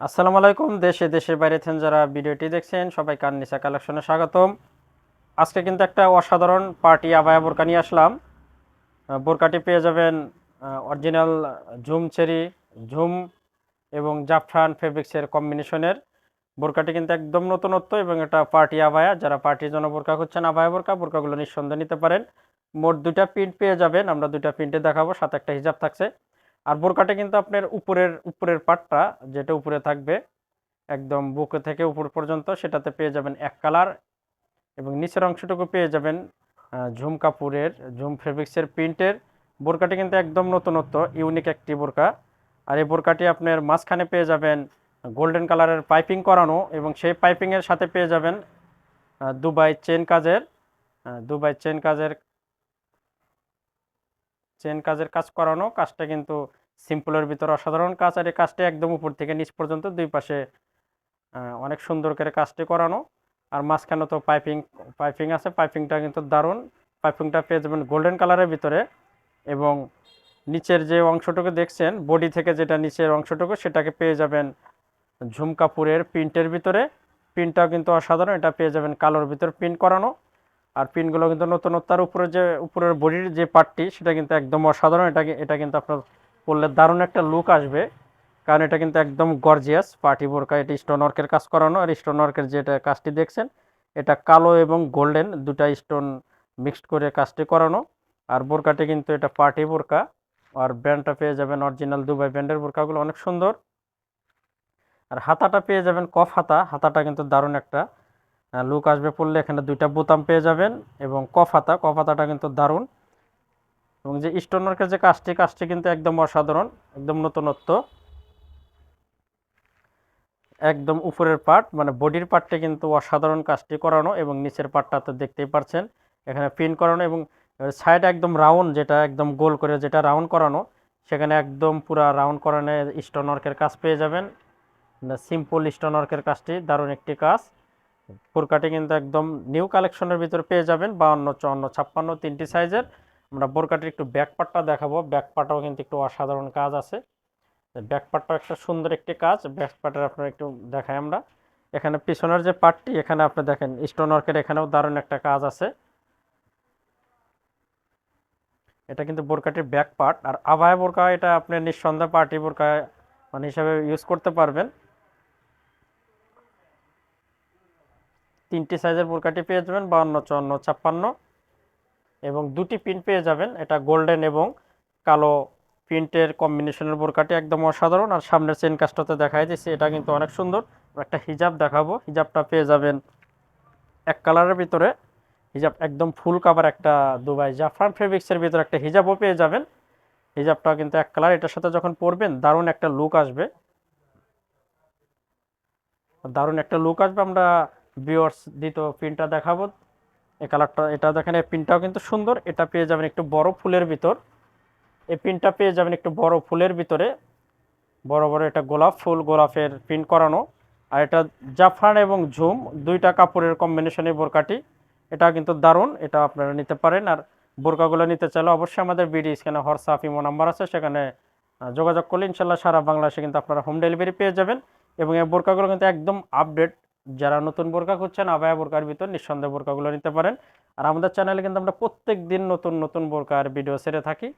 আসসালামু আলাইকুম, দেশে দেশের বাইরে থেকে যারা ভিডিওটি দেখছেন সবাই কান কান্নিসা কালেকশনে স্বাগতম। আজকে কিন্তু একটা অসাধারণ পার্টি আবায়া বোরকা নিয়ে আসলাম। বোরকাটি পেয়ে যাবেন অরিজিনাল ঝুম চেরি, ঝুম এবং জাফরান ফেব্রিক্সের কম্বিনেশনের। বোরকাটি কিন্তু একদম নতুনত্ব এবং এটা পার্টি আবায়া। যারা পার্টির জন্য বোরকা খুঁজছেন, আবায়া বোরকা, বোরকাগুলো নিঃসন্দেহে নিতে পারেন। মোট দুইটা প্রিন্ট পেয়ে যাবেন, আমরা দুইটা প্রিন্টে দেখাবো, সাথে একটা হিজাব থাকছে। আর বোরকাটা কিন্তু আপনার উপরের উপরের পাটটা যেটা উপরে থাকবে, একদম বুকে থেকে উপর পর্যন্ত সেটাতে পেয়ে যাবেন এক কালার এবং নিচের অংশটুকু পেয়ে যাবেন ঝুম কাপুরের ঝুম ফেব্রিক্সের প্রিন্টের। বোরকাটি কিন্তু একদম নতুনত্ব, ইউনিক একটি বোরকা। আর এই বোরকাটি আপনার মাঝখানে পেয়ে যাবেন গোল্ডেন কালারের পাইপিং করানো এবং সেই পাইপিংয়ের সাথে পেয়ে যাবেন দুবাই চেন কাজের দুবাই চেন কাজের চেন কাজের কাজ করানো। কাজটা কিন্তু সিম্পলের ভিতরে অসাধারণ কাজ আর এই কাজটা একদম উপর থেকে নিচ পর্যন্ত দুই পাশে অনেক সুন্দর করে কাজটি করানো। আর মাঝখানে তো পাইপিং পাইপিং আছে, পাইপিংটা কিন্তু দারুণ। পাইপিংটা পেয়ে যাবেন গোল্ডেন কালারের ভিতরে এবং নিচের যে অংশটুকু দেখছেন, বডি থেকে যেটা নিচের অংশটুকু, সেটাকে পেয়ে যাবেন ঝুম কাপুরের প্রিন্টের ভিতরে। প্রিন্টটাও কিন্তু অসাধারণ, এটা পেয়ে যাবেন কালোর ভিতর প্রিন্ট করানো। আর পিনগুলো কিন্তু নতুনত্বর উপরে যে, উপরের বডির যে পার্টটি, সেটা কিন্তু একদম অসাধারণ, এটা এটা কিন্তু আপনার পরলে দারুণ একটা লুক আসবে। কারণ এটা কিন্তু একদম গর্জিয়াস পার্টি বোরকা। এটা স্টোন ওয়ার্কের কাজ করানো। আর স্টোন ওয়ার্কের যেটা কাজটি দেখছেন, এটা কালো এবং গোল্ডেন দুটা স্টোন মিক্সড করে কাজটি করানো। আর বোরকাটি কিন্তু এটা পার্টি বোরকা। আর ব্র্যান্ডটা পেয়ে যাবেন অরিজিনাল দুবাই ব্র্যান্ডের বোরকাগুলো অনেক সুন্দর। আর হাতাটা পেয়ে যাবেন কফ হাতা। হাতাটা কিন্তু দারুণ একটা লুক আসবে পড়লে এখানে দুইটা বোতাম পেয়ে যাবেন এবং কফ হাতা। কফ হাতাটা কিন্তু দারুণ। এবং যে স্টোনার্কের যে কাজটি কাজটি কিন্তু একদম অসাধারণ, একদম নতুনত্ব। একদম উপরের পার্ট মানে বডির পার্টটা কিন্তু অসাধারণ কাজটি করানো এবং নিচের পার্টটা তো দেখতেই পাচ্ছেন এখানে পিন করানো এবং সাইড একদম রাউন্ড যেটা, একদম গোল করে যেটা রাউন্ড করানো, সেখানে একদম পুরা রাউন্ড করানো স্টোন ওয়ার্কের কাজ পেয়ে যাবেন। সিম্পল স্টোন ওয়ার্কের কাজটি, দারুণ একটি কাজ। বোরকাটি কিন্তু একদম নিউ কালেকশনের ভিতরে পেয়ে যাবেন, বাউন্ন, চুয়ান্ন, ছাপ্পান্ন, তিনটি সাইজের। আমরা বোরকাটির একটু ব্যাক পার্টটা দেখাবো। ব্যাক পার্টটাও কিন্তু একটু অসাধারণ কাজ আছে। ব্যাক পার্টটাও একটা সুন্দর একটি কাজ। ব্যাক পার্টের আপনার একটু দেখাই আমরা। এখানে পিছনের যে পার্টটি এখানে আপনি দেখেন স্টোন ওয়ার্কের এখানেও দারুণ একটা কাজ আছে। এটা কিন্তু বোরকাটির ব্যাক পার্ট আর আভায় বোরকা, এটা আপনি নিঃসন্দেহে পার্টি বোরকা মানে হিসাবে ইউজ করতে পারবেন। তিনটি সাইজের বোরকাটি পেয়ে যাবেন, বাউন্ন, চুয়ান্ন, ছাপ্পান্ন। এবং দুটি প্রিন্ট পেয়ে যাবেন। এটা গোল্ডেন এবং কালো প্রিন্টের কম্বিনেশনের বোরকাটি একদম অসাধারণ। আর সামনের চেন কাজটাতে দেখাই দিচ্ছি, এটা কিন্তু অনেক সুন্দর। একটা হিজাব দেখাবো। হিজাবটা পেয়ে যাবেন এক কালারের ভিতরে। হিজাব একদম ফুল কাভার একটা দুবাই জাফরান ফেব্রিক্সের ভিতরে একটা হিজাবও পেয়ে যাবেন। হিজাবটা কিন্তু এক কালার এটার সাথে যখন পরবেন, দারুণ একটা লুক আসবে। দারুণ একটা লুক আসবে। আমরা ভিউয়ার্স দ্বিতীয় প্রিন্টটা দেখাবো। এই কালারটা, এটা দেখেন, এই প্রিন্টটাও কিন্তু সুন্দর। এটা পেয়ে যাবেন একটু বড় ফুলের ভিতর। এই প্রিন্টটা পেয়ে যাবেন একটু বড় ফুলের ভিতরে। বড় বড় এটা গোলাপ ফুল, গোলাপের প্রিন্ট করানো। আর এটা জাফরান এবং ঝুম, দুইটা কাপড়ের কম্বিনেশনে বোরকাটি। এটা কিন্তু দারুণ, এটা আপনারা নিতে পারেন। আর বোরকাগুলো নিতে চাইলে অবশ্যই আমাদের বিডি স্ক্যানে হোয়াটসঅ্যাপ, ইমো নাম্বার আছে। সেখানে যোগাযোগ করলে ইনশাল্লাহ সারা বাংলাদেশে কিন্তু আপনারা হোম ডেলিভারি পেয়ে যাবেন। এবং এই বোরকাগুলো কিন্তু একদম আপডেট যারা নতুন বোরকা খুঁজছেন, আবায়া বোরকার ভিতর নিঃসন্দেহে বোরকাগুলো নিতে পারেন। আর আমাদের চ্যানেলে কিন্তু আমরা প্রত্যেক দিন নতুন নতুন বোরকার ভিডিও ছেড়ে থাকি।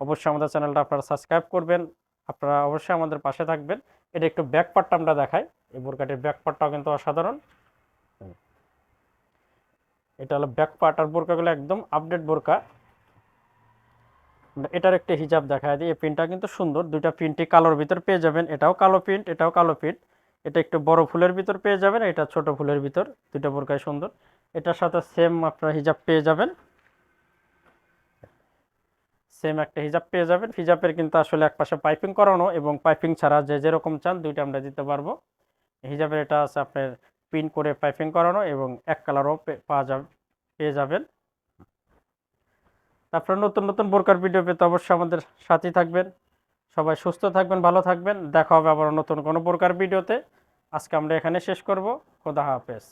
অবশ্যই আমাদের চ্যানেলটা আপনারা সাবস্ক্রাইব করবেন, আপনারা অবশ্যই আমাদের পাশে থাকবেন। এটা একটু ব্যাক পার্টটা আমরা দেখাই। এই বোরকাটির ব্যাক পার্টটাও কিন্তু অসাধারণ। এটা হলো ব্যাক পার্ট আর বোরকাগুলো একদম আপডেট বোরকা এটার একটা হিজাব দেখায় দিই। এই প্রিন্টটা কিন্তু সুন্দর। দুইটা প্রিন্টই কালোর ভিতর পেয়ে যাবেন। এটাও কালো প্রিন্ট এটাও কালো প্রিন্ট এটা একটু বড় ফুলের ভিতর পেয়ে যাবেন, এটা ছোট ফুলের ভিতর দুইটা বোরকায় সুন্দর। এটার সাথে সেম আপনার হিজাব পেয়ে যাবেন। সেম একটা হিজাব পেয়ে যাবেন। হিজাবের কিন্তু আসলে একপাশে পাইপিং করানো এবং পাইপিং ছাড়া যে যেরকম চান দুইটা আমরা দিতে পারব। হিজাবের এটা আছে আপনার পিন করে পাইপিং করানো এবং এক কালারও পাওয়া যাবে, পেয়ে যাবেন। তারপরে নতুন নতুন বোরকার ভিডিও পেতে অবশ্যই আমাদের সাথেই থাকবেন। সবাই সুস্থ থাকবেন, ভালো থাকবেন। দেখা হবে আবার নতুন কোনো বোরকার ভিডিওতে আজকে আমরা এখানে শেষ করব। খোদা হাফেজ।